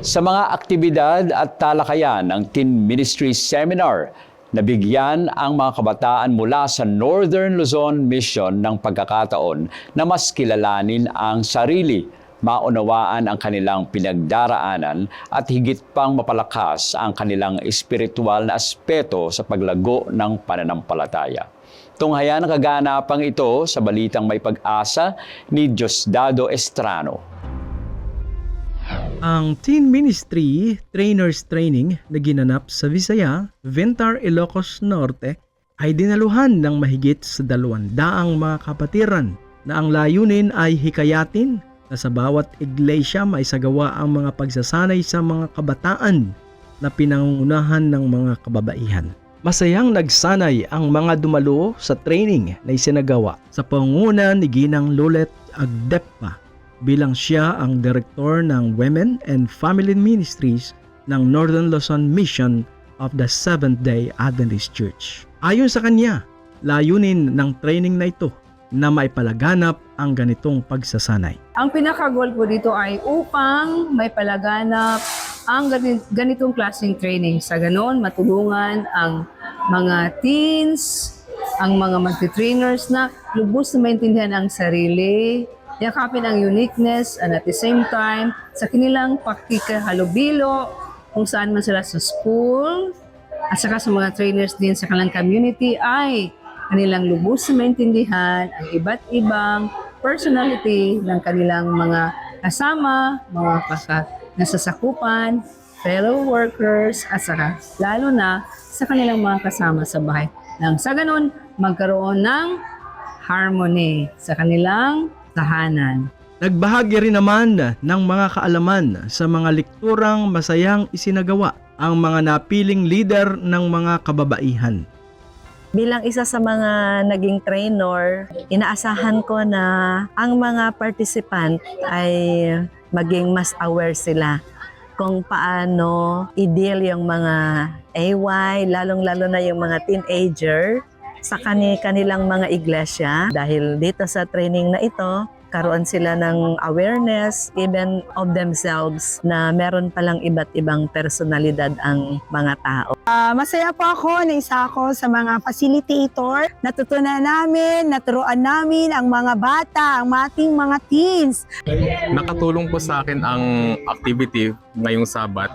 Sa mga aktibidad at talakayan ng Teen Ministry Seminar, nabigyan ang mga kabataan mula sa Northern Luzon Mission ng pagkakataon na mas kilalanin ang sarili, maunawaan ang kanilang pinagdaraanan at higit pang mapalakas ang kanilang espiritual na aspeto sa paglago ng pananampalataya. Tunghayan ang kaganapang ito sa balitang may pag-asa ni Diosdado Estrano. Ang Teen Ministry Trainers Training na ginanap sa Visaya, Ventar, Ilocos Norte ay dinaluhan ng mahigit sa dalawang mga kapatiran na ang layunin ay hikayatin na sa bawat iglesia may sagawa ang mga pagsasanay sa mga kabataan na pinangungunahan ng mga kababaihan. Masayang nagsanay ang mga dumalo sa training na isinagawa sa pangunguna ni Ginang Lulet Agdepa bilang siya ang direktor ng Women and Family Ministries ng Northern Luzon Mission of the Seventh-day Adventist Church. Ayon sa kanya, layunin ng training na ito na maipalaganap ang ganitong pagsasanay. Ang pinaka-goal po dito ay upang may palaganap ang gani- ganitong klaseng training. Sa ganon, matulungan ang mga teens, ang mga magti-trainers na lubos na maintindihan ang sarili, yakapin ang uniqueness and at the same time, sa kanilang pakikahalubilo, kung saan man sila sa school, at saka sa mga trainers din sa kanilang community ay kanilang lubos na maintindihan ang iba't ibang personality ng kanilang mga kasama, mga kasa nasasakupan, fellow workers, at saka lalo na sa kanilang mga kasama sa bahay. Nang sa ganun, magkaroon ng harmony sa kanilang tahanan. Nagbahagi rin naman ng mga kaalaman sa mga lekturang masayang isinagawa ang mga napiling leader ng mga kababaihan. Bilang isa sa mga naging trainer, inaasahan ko na ang mga participant ay maging mas aware sila kung paano i-deal yung mga AY, lalong-lalo na yung mga teenager sa kani kanilang mga iglesia. Dahil dito sa training na ito, karoon sila ng awareness even of themselves na meron palang iba't ibang personalidad ang mga tao. Ah, masaya po ako na isa ako sa mga facilitator. Natutunan namin, naturuan namin ang mga bata, ang ating mga teens. Nakatulong po sa akin ang activity ngayong Sabat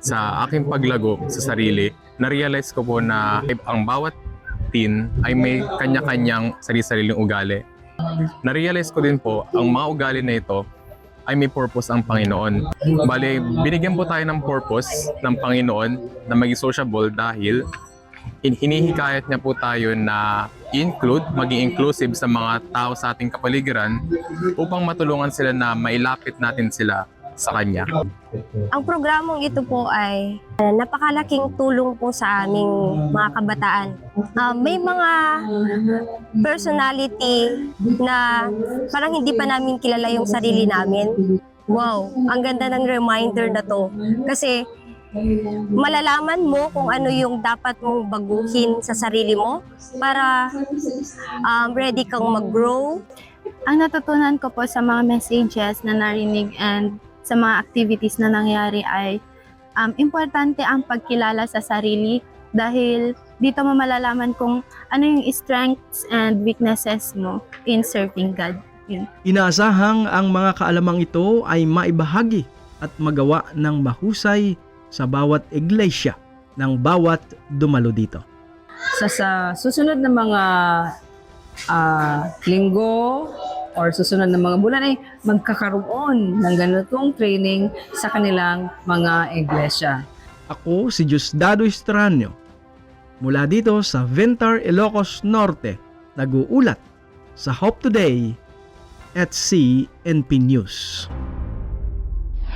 sa aking paglago sa sarili. Na-realize ko po na ang bawat teen ay may kanya-kanyang sarili-sariling ugali. Na-realize ko din po, ang mga ugali na ito ay may purpose ang Panginoon. Bale, binigyan po tayo ng purpose ng Panginoon na maging sociable dahil in- hinihikayat niya po tayo na include, maging inclusive sa mga tao sa ating kapaligiran upang matulungan sila na mailapit natin sila sa Kanya. Ang programong ito po ay uh, napakalaking tulong po sa aming mga kabataan. Uh, may mga personality na parang hindi pa namin kilala yung sarili namin. Wow, ang ganda ng reminder na to. Kasi malalaman mo kung ano yung dapat mong baguhin sa sarili mo para um, ready kang mag-grow, ang natutunan ko po sa mga messages na narinig and sa mga activities na nangyari ay um, importante ang pagkilala sa sarili dahil dito mo malalaman kung ano yung strengths and weaknesses mo in serving God. Yun. Inaasahang ang mga kaalamang ito ay maibahagi at magawa ng mahusay sa bawat iglesia ng bawat dumalo dito. Sa, sa susunod na mga ah, linggo or susunod na mga bulan ay magkakaroon ng ganitong training sa kanilang mga iglesia. Ako si Diosdado Estranyo mula dito sa Ventar, Ilocos Norte, nag-uulat sa Hope Today at CNP News.